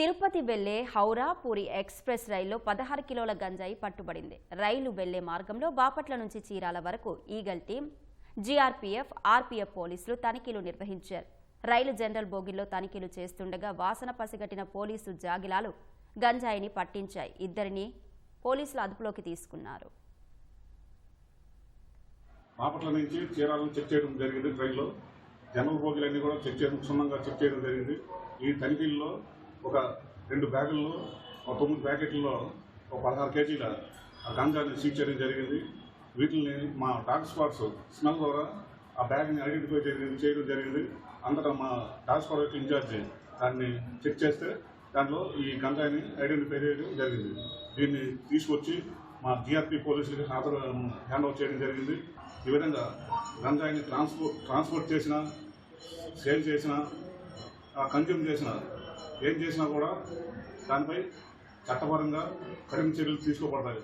తిరుపతి వెళ్ళే హౌరా పూరి ఎక్స్ప్రెస్ రైల్లో పదహారు కిలోల గంజాయి పట్టుబడింది. రైలు వెళ్ళే మార్గంలో బాపట్ల నుంచి చీరాల వరకు ఈగల్ టీం జీఆర్పీఎఫ్ ఆర్పీఎఫ్ పోలీసులు తనిఖీలు నిర్వహించారు. రైలు జనరల్ బోగిల్లో తనిఖీలు చేస్తుండగా వాసన పసిగట్టిన పోలీసు జాగిలాలు గంజాయిని పట్టించాయి. ఇద్దరిని పోలీసులు అదుపులోకి తీసుకున్నారు. బాపట్ల నుంచి చీరాలను చెక్ చేయడం జరిగింది ట్రైన్లో జనరల్ బోగిలన్నీ కూడా చెక్ చేయడం క్షుణ్ణంగా చెక్ చేయడం జరిగింది. ఈ తనిఖీల్లో ఒక రెండు బ్యాగుల్లో ఒక తొమ్మిది ప్యాకెట్లలో ఒక పదహారు కేజీల ఆ గంజాని సీజ్ చేయడం జరిగింది. వీటిని మా డాగ్ స్పాట్స్ స్మెల్ ద్వారా ఆ బ్యాగ్ని ఐడెంటిఫై చేయడం చేయడం జరిగింది. అంతటా మా డాగ్ స్పాట్ యొక్క ఇన్ఛార్జ్ దాన్ని చెక్ చేస్తే దాంట్లో ఈ గంజాయిని ఐడెంటిఫై చేయడం జరిగింది. దీన్ని తీసుకొచ్చి మా జిఆర్పి పోలీసులకి హాజరు హ్యాండ్ ఓవర్ చేయడం జరిగింది. ఈ విధంగా గంజాయిని ట్రాన్స్పోర్ట్ ట్రాన్స్పోర్ట్ చేసిన సేల్ చేసిన కన్జ్యూమ్ చేసిన ఏం చేసినా కూడా దానిపై చట్టపరంగా కఠిన చర్యలు తీసుకోబడతాయి